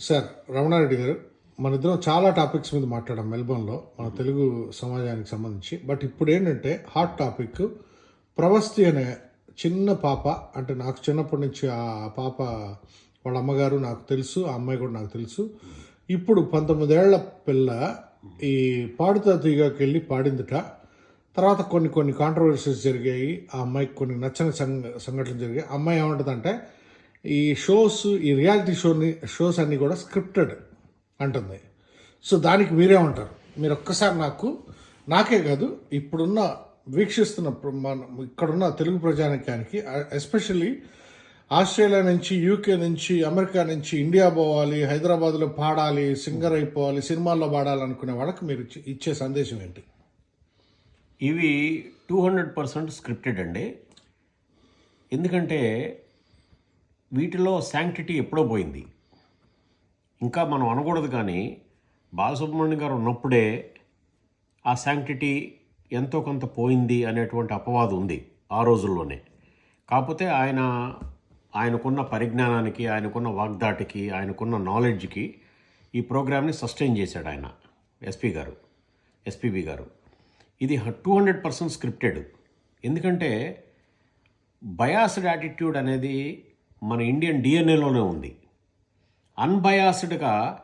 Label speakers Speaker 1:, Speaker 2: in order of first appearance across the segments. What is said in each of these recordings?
Speaker 1: Sir Ramanareddy గారు మన ఇద్దరం చాలా టాపిక్స్ మీద మాట్లాడాం మెల్బోర్న్లో మన తెలుగు సమాజానికి సంబంధించి. బట్ ఇప్పుడు ఏంటంటే హాట్ టాపిక్ ప్రవస్తి అనే చిన్న పాప అంటే నాకు చిన్నప్పటి నుంచి ఆ పాప వాళ్ళ అమ్మగారు నాకు తెలుసు ఆ అమ్మాయి కూడా నాకు తెలుసు. ఇప్పుడు పంతొమ్మిదేళ్ళ పిల్ల ఈ పాడుతా తీగకి వెళ్ళి పాడిందిట. తర్వాత కొన్ని కొన్ని కాంట్రవర్సీస్ జరిగాయి ఆ అమ్మాయికి కొన్ని నచ్చని సంఘ సంఘటనలు జరిగాయి. అమ్మాయి ఏమంటుందంటే ఈ షోస్ ఈ రియాలిటీ షోని షోస్ అన్నీ కూడా స్క్రిప్టెడ్ అంటుంది. సో దానికి మీరేమంటారు? మీరు ఒక్కసారి నాకు నాకే కాదు ఇప్పుడున్న వీక్షిస్తున్న ప్ర- మన ఇక్కడున్న తెలుగు ప్రజానికానికి ఎస్పెషల్లీ ఆస్ట్రేలియా నుంచి యూకే నుంచి అమెరికా నుంచి ఇండియా పోవాలి హైదరాబాద్లో పాడాలి సింగర్ అయిపోవాలి సినిమాల్లో పాడాలి అనుకునే వాళ్ళకి మీరు ఇచ్చే సందేశం ఏంటి?
Speaker 2: ఇవి టూ హండ్రెడ్ పర్సెంట్ స్క్రిప్టెడ్ అండి. ఎందుకంటే వీటిలో శాంక్టిటీ ఎప్పుడో పోయింది. ఇంకా మనం అనకూడదు కానీ బాలసుబ్రహ్మణ్యం గారు ఉన్నప్పుడే ఆ శాంక్టిటీ ఎంతో కొంత పోయింది అనేటువంటి అపవాదం ఉంది ఆ రోజుల్లోనే. కాకపోతే ఆయన ఆయనకున్న పరిజ్ఞానానికి ఆయనకున్న వాగ్దాటికి ఆయనకున్న నాలెడ్జ్కి ఈ ప్రోగ్రామ్ని సస్టైన్ చేశాడు ఆయన ఎస్పీ గారు ఎస్పీబీ గారు. ఇది టూ హండ్రెడ్ పర్సెంట్ స్క్రిప్టెడ్ ఎందుకంటే బయాస్డ్ యాటిట్యూడ్ అనేది మన ఇండియన్ డిఎన్ఏలోనే ఉంది. అన్బయాస్డ్గా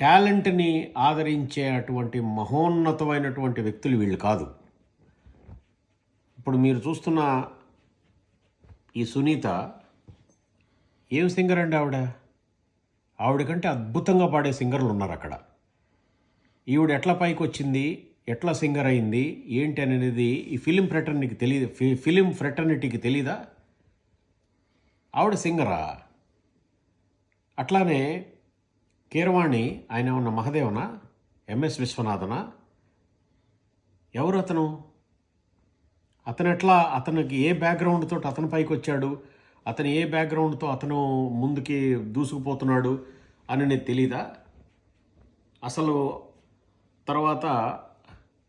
Speaker 2: టాలెంట్ని ఆదరించే అటువంటి మహోన్నతమైనటువంటి వ్యక్తులు వీళ్ళు కాదు. ఇప్పుడు మీరు చూస్తున్న ఈ సునీత ఏం సింగర్ అండి ఆవిడ? ఆవిడ కంటే అద్భుతంగా పాడే సింగర్లు ఉన్నారు అక్కడ. ఈవిడ ఎట్లా పైకి వచ్చింది ఎట్లా సింగర్ అయింది? ఏంటి అనేది ఈ ఫిలిం ఫ్రెటర్నీకి తెలియదు ఫి- ఫిలిం ఫ్రెటర్నిటీకి తెలీదా? ఆవిడ సింగరా? అట్లానే కీరవాణి ఆయన ఉన్న మహదేవన? ఎంఎస్ విశ్వనాథన? ఎవరు అతను? అతను ఎట్లా అతనికి ఏ బ్యాక్గ్రౌండ్ తోటి అతను పైకి వచ్చాడు అతను ఏ బ్యాక్గ్రౌండ్తో అతను ముందుకి దూసుకుపోతున్నాడు అని నీకు తెలీదా? అసలు తర్వాత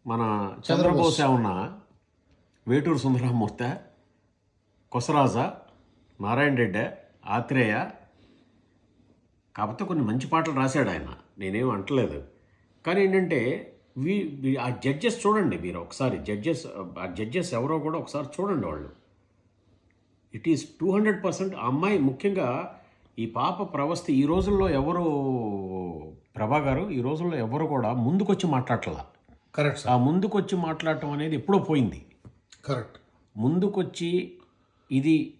Speaker 2: మన చంద్రబోస్. ఉన్న వేటూరు సుందరమూర్తి కొసరాజ? నారాయణ రెడ్డి ఆత్రేయ. కాకపోతే కొన్ని మంచి పాటలు రాశాడు ఆయన. నేనేం అంటలేదు. కానీ ఏంటంటే వీ ఆ జడ్జెస్ చూడండి మీరు ఒకసారి. జడ్జెస్ ఆ జడ్జెస్ ఎవరో కూడా ఒకసారి చూడండి వాళ్ళు. It is two hundred percent. ఆ అమ్మాయి ముఖ్యంగా ఈ పాప ప్రవస్థ ఈ రోజుల్లో ఎవరు ప్రభా గారు ఈ రోజుల్లో ఎవరు కూడా ముందుకొచ్చి మాట్లాడట్లా.
Speaker 1: కరెక్ట్
Speaker 2: ఆ ముందుకొచ్చి మాట్లాడటం అనేది ఎప్పుడో పోయింది.
Speaker 1: కరెక్ట్.
Speaker 2: ముందుకొచ్చి ఇది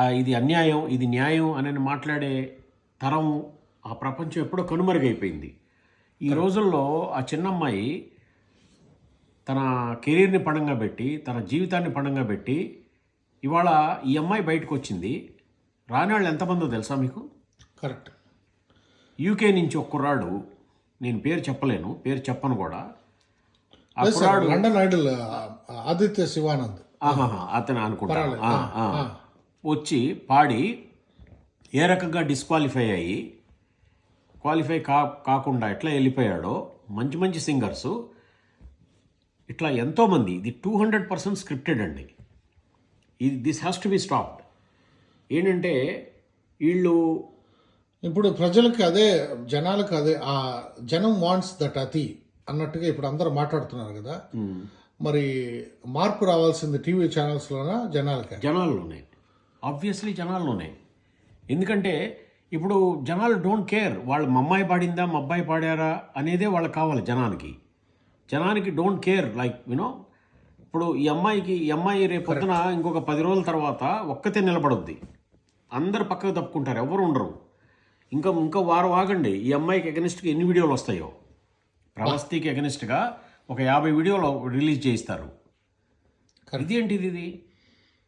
Speaker 2: ఇది అన్యాయం ఇది న్యాయం అని మాట్లాడే తరం ఆ ప్రపంచం ఎప్పుడో కనుమరుగైపోయింది. ఈ రోజుల్లో ఆ చిన్నమ్మాయి తన కెరీర్ని పణంగా పెట్టి తన జీవితాన్ని పణంగా పెట్టి ఇవాళ ఈ అమ్మాయి బయటకు వచ్చింది రానాళ్ళు ఎంతమందో తెలుసా మీకు?
Speaker 1: కరెక్ట్.
Speaker 2: యూకే నుంచి ఒక కుర్రాడు నేను పేరు చెప్పలేను పేరు చెప్పను కూడా. ఆ కుర్రాడు
Speaker 1: లండన్ ఐడల్ ఆదిత్య శివానంద్.
Speaker 2: ఆహాహా, అతను అనుకుంటా. వచ్చి పాడి ఏ రకంగా డిస్క్వాలిఫై అయ్యి క్వాలిఫై కా కాకుండా ఎట్లా వెళ్ళిపోయాడో మంచి మంచి సింగర్స్ ఇట్లా ఎంతోమంది ఇది టూ హండ్రెడ్ పర్సెంట్ స్క్రిప్టెడ్ అండి. ఇది this has to be stopped ఏంటంటే వీళ్ళు
Speaker 1: ఇప్పుడు ప్రజలకు అదే జనాలకు అదే ఆ జనం వాంట్స్ దట్ అతి అన్నట్టుగా ఇప్పుడు అందరూ మాట్లాడుతున్నారు కదా. మరి మార్పు రావాల్సింది టీవీ ఛానల్స్లోనా జనాలకి?
Speaker 2: జనాల్లోనే. ఆబ్వియస్లీ జనాల్లోనే. ఎందుకంటే ఇప్పుడు జనాలు డోంట్ కేర్ వాళ్ళు మా అమ్మాయి పాడిందా మా అబ్బాయి పాడారా అనేదే వాళ్ళకి కావాలి జనానికి. జనానికి డోంట్ కేర్ లైక్ యూనో ఇప్పుడు ఈ అమ్మాయికి ఈ అమ్మాయి రేపు పొద్దున ఇంకొక పది రోజుల తర్వాత ఒక్కతే నిలబడొద్ది. అందరు పక్కకు తప్పుకుంటారు ఎవరు ఉండరు. ఇంకా ఇంకా వారం ఆగండి ఈ అమ్మాయికి ఎగనిస్ట్గా ఎన్ని వీడియోలు వస్తాయో. ప్రవస్తికి ఎగనిస్ట్గా ఒక యాభై వీడియోలు రిలీజ్ చేయిస్తారు. ఇదేంటిది ఇది?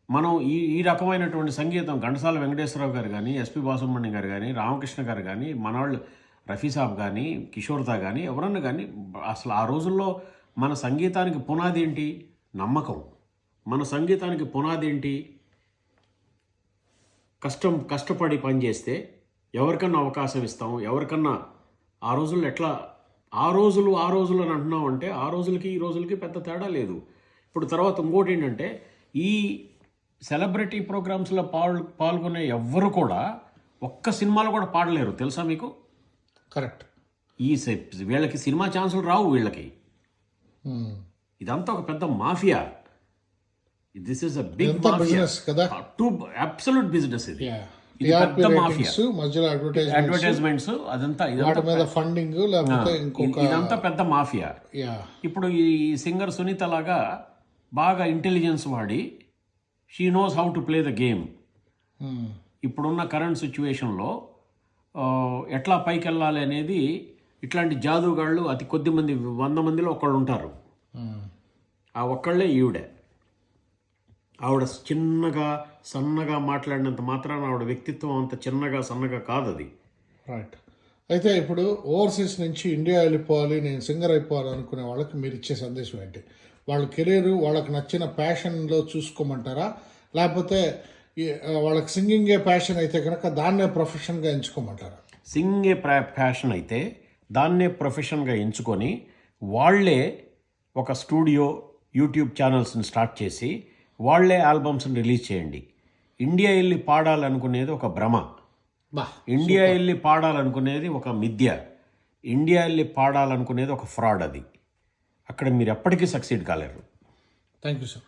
Speaker 2: మనం ఈ ఈ రకమైనటువంటి సంగీతం ఘంటసాల వెంకటేశ్వరరావు గారు కానీ ఎస్పి బాసుబ్రహ్మణ్యం గారు కానీ రామకృష్ణ గారు కానీ మనవాళ్ళు రఫీ సాబ్ కానీ కిషోర్దా కానీ ఎవరన్నా కానీ అసలు ఆ రోజుల్లో మన సంగీతానికి పునాది ఏంటి నమ్మకం. మన సంగీతానికి పునాది ఏంటి కష్టం కష్టపడి పనిచేస్తే ఎవరికన్నా అవకాశం ఇస్తాం. ఎవరికన్నా ఆ రోజుల్లో ఎట్లా ఆ రోజులు ఆ రోజులు అని అంటున్నాం అంటే ఆ రోజులకి ఈ రోజులకి పెద్ద తేడా లేదు. ఇప్పుడు తర్వాత ఇంకోటి ఏంటంటే ఈ సెలబ్రిటీ ప్రోగ్రామ్స్లో పాల్ పాల్గొనే ఎవ్వరు కూడా ఒక్క సినిమాలో కూడా పాడలేరు. తెలుసా మీకు?
Speaker 1: కరెక్ట్.
Speaker 2: ఈ వీళ్ళకి సినిమా ఛాన్సులు రావు వీళ్ళకి. ఇదంతా ఒక పెద్ద mafia. This is big
Speaker 1: business కదా?
Speaker 2: టు అబ్సల్యూట్ బిజినెస్ ఇది. అడ్వర్టైజ్మెంట్స్ అదంతా
Speaker 1: మీద ఫండింగ్ లేకపోతే ఇంకొక
Speaker 2: ఇదంతా పెద్ద మాఫియా. ఇప్పుడు ఈ సింగర్ సునీత లాగా బాగా ఇంటెలిజెన్స్ వాడి she knows how to play the game ఇప్పుడున్న కరెంట్ సిచ్యువేషన్లో ఎట్లా పైకి వెళ్ళాలి అనేది ఇట్లాంటి జాదుగాళ్ళు అతి కొద్ది మంది వంద మందిలో ఒకళ్ళు ఉంటారు. ఆ ఒక్కళ్ళే ఈవిడే. ఆవిడ చిన్నగా సన్నగా మాట్లాడినంత మాత్రాన ఆవిడ వ్యక్తిత్వం అంత చిన్నగా సన్నగా కాదు అది
Speaker 1: రైట్ అయితే ఇప్పుడు ఓవర్సీస్ నుంచి ఇండియా వెళ్ళిపోవాలి నేను సింగర్ అయిపోవాలి అనుకునే వాళ్ళకి మీరు ఇచ్చే సందేశం ఏంటి? వాళ్ళ కెరీర్ వాళ్ళకి నచ్చిన ప్యాషన్లో చూసుకోమంటారా? లేకపోతే వాళ్ళకి సింగింగే ప్యాషన్ అయితే కనుక దాన్నే ప్రొఫెషన్గా ఎంచుకోమంటారా?
Speaker 2: సింగే ప్యాషన్ అయితే దాన్నే ప్రొఫెషన్గా ఎంచుకొని వాళ్ళే ఒక స్టూడియో యూట్యూబ్ ఛానల్స్ని స్టార్ట్ చేసి వాళ్ళే ఆల్బమ్స్ని రిలీజ్ చేయండి. ఇండియా వెళ్ళి పాడాలనుకునేది ఒక భ్రమ. ఇండియా వెళ్ళి పాడాలనుకునేది ఒక మిథ్య. ఇండియా వెళ్ళి పాడాలనుకునేది ఒక ఫ్రాడ్ అది. అక్కడ మీరు ఎప్పటికీ సక్సీడ్ కాలేరు.
Speaker 1: Thank you sir